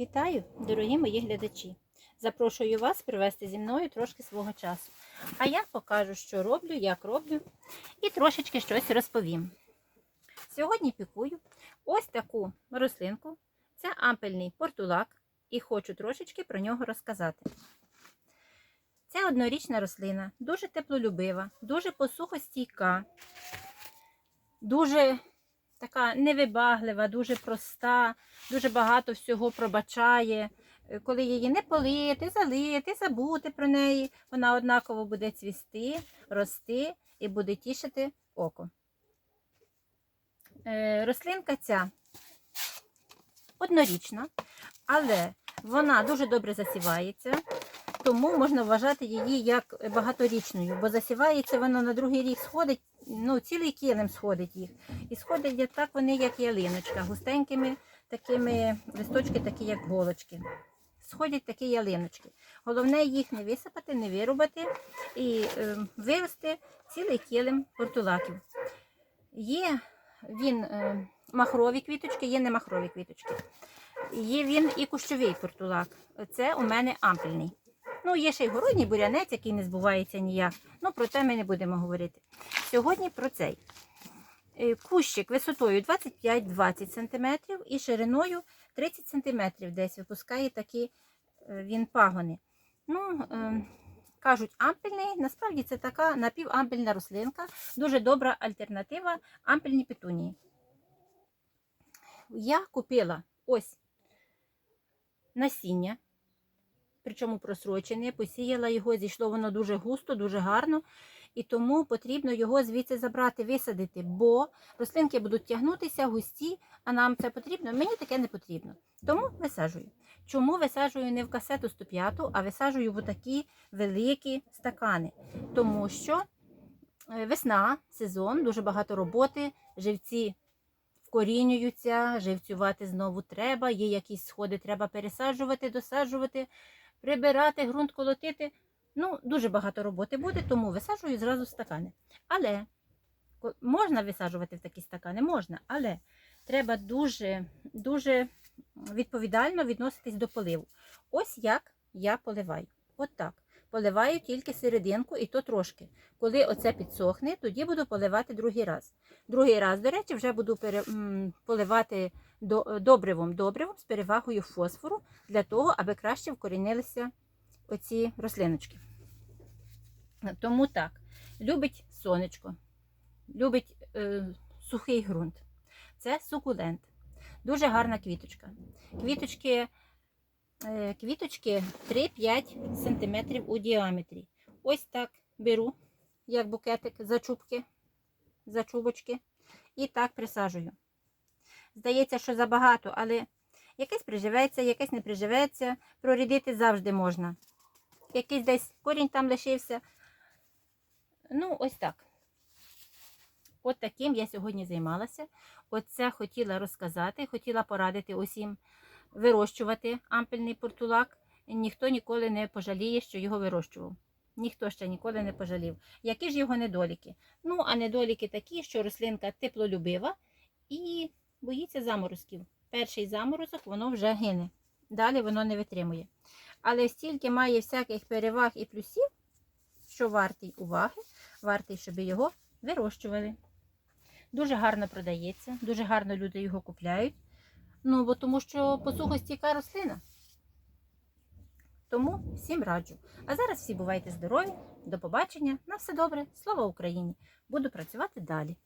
Вітаю, дорогі мої глядачі! Запрошую вас провести зі мною трошки свого часу. А я покажу, що роблю, як роблю, і трошечки щось розповім. Сьогодні пікую ось таку рослинку. Це ампельний портулак, і хочу трошечки про нього розказати. Це однорічна рослина, дуже теплолюбива, дуже посухостійка, дуже така невибаглива, дуже проста, дуже багато всього пробачає. Е, Коли її не полити, залити, забути про неї, вона однаково буде цвісти, рости і буде тішити око. Е, Рослинка ця однорічна, але вона дуже добре засівається, тому можна вважати її як багаторічною, бо засівається вона на другий рік сходить, ну, цілий килим сходить їх. І сходять так вони, як ялиночка, густенькими такими листочки, такі як голочки. Сходять такі ялиночки. Головне їх не висипати, не вирубати і е, вирости цілий килим портулаків. Є він е, махрові квіточки, є не махрові квіточки. Є він і кущовий портулак. Це у мене ампельний. Ну, є ще й городній бурянець, який не збувається ніяк. Ну, про це ми не будемо говорити. Сьогодні про цей. Е, Кущик висотою 25-20 см і шириною 30 см десь випускає такі е, він пагони. Ну, е, кажуть, ампельний, насправді це така напівампельна рослинка, дуже добра альтернатива ампельній петунії. Я купила ось насіння, причому просрочене, посіяла його, зійшло воно дуже густо, дуже гарно. І тому потрібно його звідси забрати, висадити, бо рослинки будуть тягнутися густі, а нам це потрібно. Мені таке не потрібно. Тому висаджую. Чому висаджую не в касету 105, а висаджую в такі великі стакани? Тому що е, весна, сезон, дуже багато роботи, живці вкорінюються, живцювати знову треба, є якісь сходи, треба пересаджувати, досаджувати, прибирати, ґрунт колотити. Ну, дуже багато роботи буде, тому висаджую зразу стакани. Але можна висаджувати в такі стакани, можна, але треба дуже, дуже відповідально відноситись до поливу. Ось як я поливаю. От так. Поливаю тільки серединку і то трошки. Коли оце підсохне, тоді буду поливати другий раз. Другий раз, до речі, вже буду пере, поливати добривом, добривом з перевагою фосфору для того, аби краще вкорінилися оці рослиночки. Тому так, любить сонечко, любить е, сухий ґрунт. Це сукулент. Дуже гарна квіточка. Квіточки, квіточки 3-5 см у діаметрі. Ось так беру, як букетик, зачубки, зачубочки, і так присаджую. Здається, що забагато, але якесь приживеться, якесь не приживеться, прорідити завжди можна. Якийсь десь корінь там лишився. Ну, ось так. От таким я сьогодні займалася. Оце хотіла розказати, хотіла порадити усім вирощувати ампельний портулак. Ніхто ніколи не пожаліє, що його вирощував. Ніхто ще ніколи не пожалів. Які ж його недоліки? Ну, а недоліки такі, що рослинка теплолюбива і боїться заморозків. Перший заморозок воно вже гине. Далі воно не витримує. Але стільки має всяких переваг і плюсів, що вартий уваги, вартий, щоб його вирощували. Дуже гарно продається, дуже гарно люди його купляють. Ну, бо тому що посухостійка рослина. Тому всім раджу. А зараз всі бувайте здорові, до побачення, на все добре, слава Україні! Буду працювати далі.